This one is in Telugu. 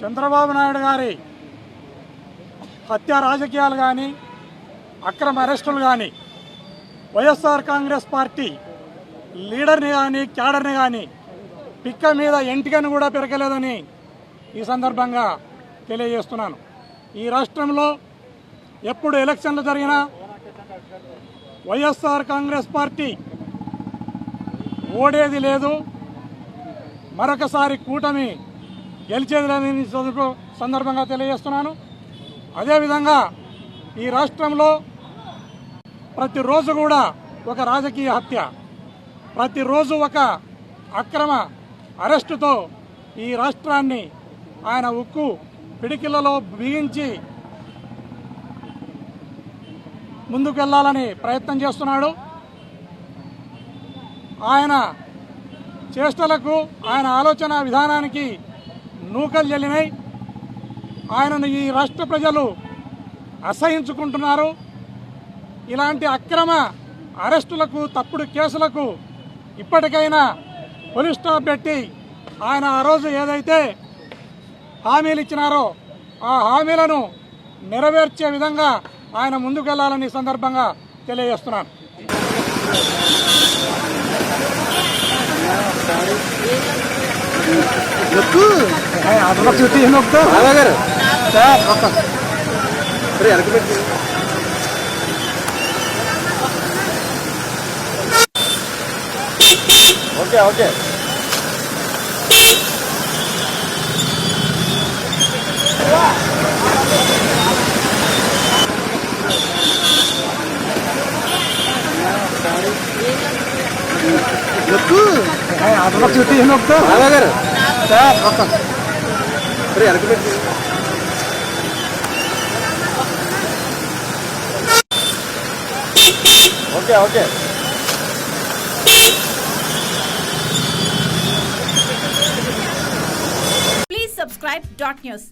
చంద్రబాబు నాయుడు గారి హత్య రాజకీయాలు కానీ అక్రమ అరెస్టులు కానీ వైఎస్ఆర్ కాంగ్రెస్ పార్టీ లీడర్ని కానీ క్యాడర్ని కానీ పిక్క మీద ఎంటికను కూడా పెరగలేదని ఈ సందర్భంగా తెలియజేస్తున్నాను. ఈ రాష్ట్రంలో ఎప్పుడు ఎలక్షన్లు జరిగినా వైఎస్ఆర్ కాంగ్రెస్ పార్టీ ఓడేది లేదు. మరొకసారి కూటమి గెలిచేది సందర్భంగా తెలియజేస్తున్నాను. అదేవిధంగా ఈ రాష్ట్రంలో ప్రతిరోజు కూడా ఒక రాజకీయ హత్య ప్రతిరోజు ఒక అక్రమ అరెస్టుతో ఈ రాష్ట్రాన్ని ఆయన ఉక్కు పిడికిలలో బిగించి ముందుకెళ్ళాలని ప్రయత్నం చేస్తున్నాడు. ఆయన చేష్టలకు ఆయన ఆలోచన విధానానికి నూకలు చెల్లినాయి ఆయనను ఈ రాష్ట్ర ప్రజలు అసహించుకుంటున్నారు. ఇలాంటి అక్రమ అరెస్టులకు తప్పుడు కేసులకు ఇప్పటికైనా పోలీస్ స్టాప్ పెట్టి ఆయన ఆ రోజు ఏదైతే హామీలు ఇచ్చినారో ఆ హామీలను నెరవేర్చే విధంగా ఆయన ముందుకెళ్ళాలని సందర్భంగా తెలియజేస్తున్నాను. అదొక చుట్టి నొక్కు బాబాగారు మరి వెనక పెట్టి. Okay okay. నొక్కు అదొక చుట్టి నొక్కు బాబాగారు మరి వెనక పెట్టి okay okay Please subscribe dot news.